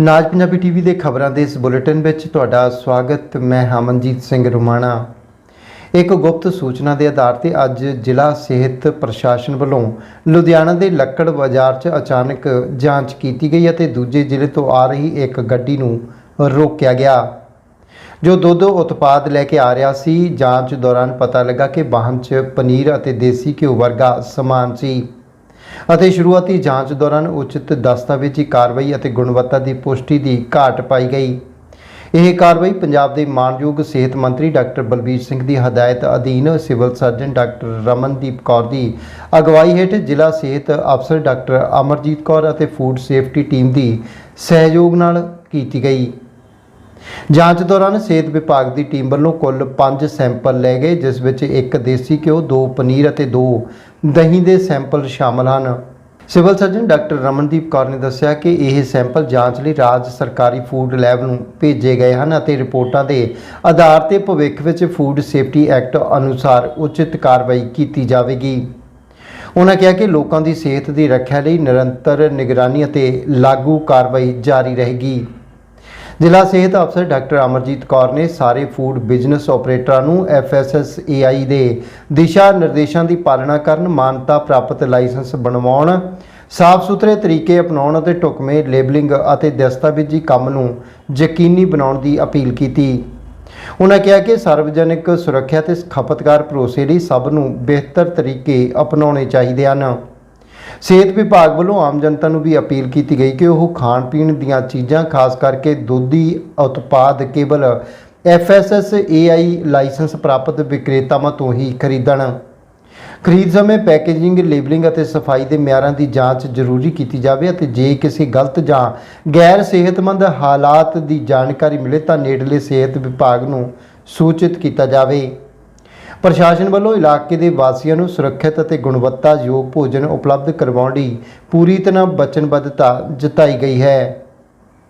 ਨਾਜ Punjabi TV ਦੇ ਖਬਰਾਂ ਦੇ ਇਸ ਬੁਲੇਟਿਨ ਵਿੱਚ ਤੁਹਾਡਾ ਸਵਾਗਤ। ਮੈਂ ਹਮਨਜੀਤ ਸਿੰਘ ਰੁਮਾਣਾ। ਇੱਕ ਗੁਪਤ ਸੂਚਨਾ ਦੇ ਆਧਾਰ ਤੇ ਅੱਜ ਜ਼ਿਲ੍ਹਾ ਸਿਹਤ ਪ੍ਰਸ਼ਾਸਨ ਵੱਲੋਂ ਲੁਧਿਆਣਾ ਦੇ ਲੱਕੜ ਬਾਜ਼ਾਰ 'ਚ ਅਚਾਨਕ ਜਾਂਚ ਕੀਤੀ ਗਈ ਅਤੇ ਦੂਜੇ ਜ਼ਿਲ੍ਹੇ ਤੋਂ ਆ ਰਹੀ ਇੱਕ ਗੱਡੀ ਨੂੰ ਰੋਕਿਆ ਗਿਆ। ਜੋ ਦੁੱਧ ਉਤਪਾਦ ਲੈ ਕੇ ਆ ਰਿਹਾ ਸੀ, ਜਾਂਚ ਦੌਰਾਨ ਪਤਾ ਲੱਗਾ ਕਿ ਵਾਹਨ 'ਚ ਪਨੀਰ ਅਤੇ ਦੇਸੀ ਘਿਓ ਵਰਗਾ ਸਮਾਨ ਸੀ। ਅਤੇ ਸ਼ੁਰੂਆਤੀ ਜਾਂਚ ਦੌਰਾਨ ਉਚਿਤ ਦਸਤਾਵੇਜ਼ੀ ਕਾਰਵਾਈ ਅਤੇ ਗੁਣਵੱਤਾ ਦੀ ਪੁਸ਼ਟੀ ਦੀ ਘਾਟ ਪਾਈ ਗਈ। ਇਹ ਕਾਰਵਾਈ ਪੰਜਾਬ ਦੇ ਮਾਨਯੋਗ ਸਿਹਤ ਮੰਤਰੀ ਡਾਕਟਰ ਬਲਬੀਰ ਸਿੰਘ ਦੀ ਹਦਾਇਤ ਅਧੀਨ civil surgeon doctor Ramandeep Kaur ਦੀ ਅਗਵਾਈ ਹੇਠ ਜ਼ਿਲ੍ਹਾ ਸਿਹਤ ਅਫਸਰ ਡਾਕਟਰ ਅਮਰਜੀਤ ਕੌਰ ਅਤੇ ਫੂਡ ਸੇਫਟੀ ਟੀਮ ਦੀ ਸਹਿਯੋਗ ਨਾਲ ਕੀਤੀ ਗਈ। ਜਾਂਚ ਦੌਰਾਨ ਸਿਹਤ ਵਿਭਾਗ ਦੀ ਟੀਮ ਵੱਲੋਂ ਕੁੱਲ 5 ਸੈਂਪਲ ਲਏ ਗਏ, ਜਿਸ ਵਿੱਚ ਇੱਕ ਦੇਸੀ ਘਿਓ, ਦੋ ਪਨੀਰ ਅਤੇ ਦੋ ਦਹੀਂ ਦੇ ਸੈਂਪਲ ਸ਼ਾਮਲ ਹਨ। Civil surgeon doctor Ramandeep Kaur ਨੇ ਦੱਸਿਆ ਕਿ ਇਹ ਸੈਂਪਲ ਜਾਂਚ ਲਈ ਰਾਜ ਸਰਕਾਰੀ ਫੂਡ ਲੈਬ ਨੂੰ ਭੇਜੇ ਗਏ ਹਨ ਅਤੇ ਰਿਪੋਰਟਾਂ ਦੇ ਆਧਾਰ ਤੇ ਭਵਿੱਖ ਵਿੱਚ ਫੂਡ ਸੇਫਟੀ ਐਕਟ ਅਨੁਸਾਰ ਉਚਿਤ ਕਾਰਵਾਈ ਕੀਤੀ ਜਾਵੇਗੀ। ਉਹਨਾਂ ਕਿਹਾ ਕਿ ਲੋਕਾਂ ਦੀ ਸਿਹਤ ਦੀ ਰੱਖਿਆ ਲਈ ਨਿਰੰਤਰ ਨਿਗਰਾਨੀ ਅਤੇ ਲਾਗੂ ਕਾਰਵਾਈ ਜਾਰੀ ਰਹੇਗੀ। ਜ਼ਿਲ੍ਹਾ ਸਿਹਤ ਅਫਸਰ ਡਾਕਟਰ ਅਮਰਜੀਤ ਕੌਰ ਨੇ ਸਾਰੇ ਫੂਡ ਬਿਜ਼ਨਸ ਆਪਰੇਟਰਾਂ ਨੂੰ FSSAI ਦੇ ਦਿਸ਼ਾ ਨਿਰਦੇਸ਼ਾਂ ਦੀ ਪਾਲਣਾ ਕਰਨ, ਮਾਨਤਾ ਪ੍ਰਾਪਤ ਲਾਇਸੈਂਸ ਬਣਵਾਉਣ ਸਾਫ਼ ਸੁਥਰੇ ਤਰੀਕੇ ਅਪਣਾਉਣ ਅਤੇ ਢੁਕਵੇਂ ਲੇਬਲਿੰਗ ਅਤੇ ਦਸਤਾਵੇਜ਼ੀ ਕੰਮ ਨੂੰ ਯਕੀਨੀ ਬਣਾਉਣ ਦੀ ਅਪੀਲ ਕੀਤੀ। ਉਹਨਾਂ ਕਿਹਾ ਕਿ ਸਾਰਵਜਨਿਕ ਸੁਰੱਖਿਆ ਤੇ ਖਪਤਕਾਰ ਭਰੋਸੇ ਲਈ ਸਭ ਨੂੰ ਬਿਹਤਰ ਤਰੀਕੇ ਅਪਣਾਉਣੇ ਚਾਹੀਦੇ ਹਨ। ਸਿਹਤ ਵਿਭਾਗ ਵੱਲੋਂ ਆਮ ਜਨਤਾ ਨੂੰ ਵੀ ਅਪੀਲ ਕੀਤੀ ਗਈ ਕਿ ਉਹ ਖਾਣ ਪੀਣ ਦੀਆਂ ਚੀਜ਼ਾਂ, ਖਾਸ ਕਰਕੇ ਦੁੱਧੀ ਉਤਪਾਦ ਕੇਵਲ FSSAI ਲਾਇਸੈਂਸ ਪ੍ਰਾਪਤ ਵਿਕਰੇਤਾਵਾਂ ਤੋਂ ਹੀ ਖਰੀਦਣ। ਖਰੀਦ ਸਮੇਂ ਪੈਕੇਜਿੰਗ, ਲੇਬਲਿੰਗ ਅਤੇ ਸਫ਼ਾਈ ਦੇ ਮਿਆਰਾਂ ਦੀ ਜਾਂਚ ਜ਼ਰੂਰੀ ਕੀਤੀ ਜਾਵੇ ਅਤੇ ਜੇ ਕਿਸੇ ਗਲਤ ਜਾਂ ਗੈਰ ਸਿਹਤਮੰਦ ਹਾਲਾਤ ਦੀ ਜਾਣਕਾਰੀ ਮਿਲੇ ਤਾਂ ਨੇੜਲੇ ਸਿਹਤ ਵਿਭਾਗ ਨੂੰ ਸੂਚਿਤ ਕੀਤਾ ਜਾਵੇ। ਪ੍ਰਸ਼ਾਸਨ ਵੱਲੋਂ ਇਲਾਕੇ ਦੇ ਵਾਸੀਆਂ ਨੂੰ ਸੁਰੱਖਿਅਤ ਅਤੇ ਗੁਣਵੱਤਾ ਯੋਗ ਭੋਜਨ ਉਪਲਬਧ ਕਰਵਾਉਣ ਲਈ ਪੂਰੀ ਤਰ੍ਹਾਂ ਵਚਨਬੱਧਤਾ ਜਤਾਈ ਗਈ ਹੈ।